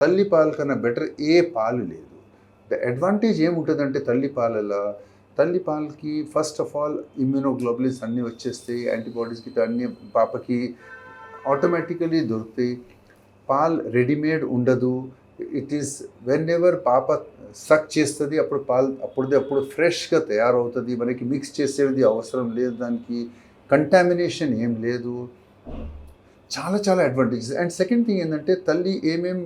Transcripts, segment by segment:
తల్లి పాలు కన్నా బెటర్ ఏ పాలు లేదు. ద అడ్వాంటేజ్ ఏముంటుందంటే తల్లి పాలలో తల్లి పాలకి ఫస్ట్ ఆఫ్ ఆల్ ఇమ్యూనోగ్లోబులిన్స్ అన్నీ వచ్చేస్తాయి యాంటీబాడీస్కి అన్ని పాపకి ఆటోమేటికలీ దొరుకుతాయి. పాల్ రెడీమేడ్ ఉండదు. ఇట్ ఈస్ వెన్ ఎవర్ పాప సక్ చేస్తుంది అప్పుడు పాలు అప్పుడుది అప్పుడు ఫ్రెష్గా తయారవుతుంది. మనకి మిక్స్ చేసేది అవసరం లేదు దానికి. కంటామినేషన్ ఏం లేదు. చాలా చాలా అడ్వాంటేజెస్ అండ్ సెకండ్ థింగ్ ఏంటంటే తల్లి ఏమేం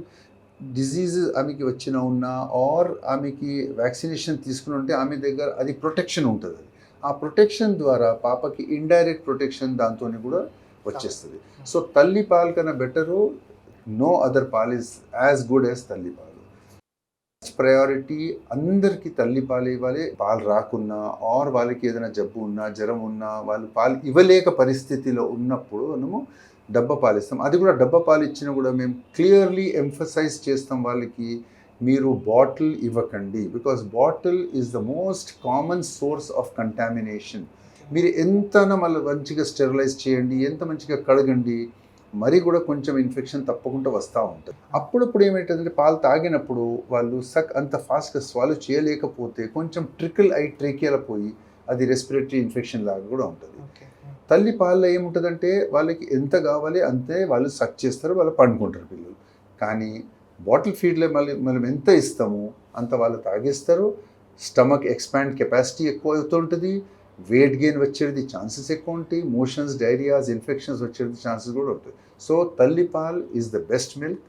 డిజీజ్ ఆమెకి వచ్చిన ఉన్నా ఆర్ ఆమెకి వ్యాక్సినేషన్ తీసుకుని ఉంటే ఆమె దగ్గర అది ప్రొటెక్షన్ ఉంటుంది. అది ఆ ప్రొటెక్షన్ ద్వారా పాపకి ఇండైరెక్ట్ ప్రొటెక్షన్ దాంతో కూడా వచ్చేస్తుంది. సో తల్లి పాలు కన్నా బెటరు నో అదర్ పాల్ ఇస్ యాజ్ గుడ్ యాజ్ తల్లి పాలు ప్రయారిటీ అందరికీ తల్లి పాలు ఇవ్వాలి పాలు రాకున్నా ఆర్ వాళ్ళకి ఏదైనా జబ్బు ఉన్నా జ్వరం ఉన్నా వాళ్ళు పాలు ఇవ్వలేక పరిస్థితిలో ఉన్నప్పుడు మనము డబ్బ పాలు ఇస్తాం. అది కూడా డబ్బ పాలు ఇచ్చినా కూడా మేము క్లియర్లీ ఎంఫసైజ్ చేస్తాం వాళ్ళకి మీరు బాటిల్ ఇవ్వకండి. Because bottle is the most common source of contamination మీరు ఎంత మళ్ళీ మంచిగా స్టెరిలైజ్ చేయండి ఎంత మంచిగా కడగండి మరి కూడా కొంచెం ఇన్ఫెక్షన్ తప్పకుండా వస్తూ ఉంటుంది. అప్పుడప్పుడు ఏమవుతుందంటే పాలు తాగినప్పుడు వాళ్ళు సక్ అంత ఫాస్ట్గా స్వాలో చేయలేకపోతే కొంచెం ట్రికిల్ అయి ట్రేకియాల పోయి అది రెస్పిరేటరీ ఇన్ఫెక్షన్ లాగా కూడా ఉంటుంది. తల్లి పాలలో ఏముంటుందంటే వాళ్ళకి ఎంత కావాలి అంతే వాళ్ళు సక్ చేస్తారు వాళ్ళు పండుకుంటారు పిల్లలు. కానీ బాటిల్ ఫీడ్లో మళ్ళీ మనం ఎంత ఇస్తామో అంత వాళ్ళు తాగేస్తారు. స్టమక్ ఎక్స్పాండ్ కెపాసిటీ ఎక్కువ అవుతుంటుంది. వెయిట్ గెయిన్ వచ్చేది ఛాన్సెస్ ఎక్కువ ఉంటాయి మోషన్స్ డైరియాస్ ఇన్ఫెక్షన్స్ వచ్చేది ఛాన్సెస్ కూడా ఉంటాయి. సో తల్లిపాల్ ఈజ్ ద బెస్ట్ మిల్క్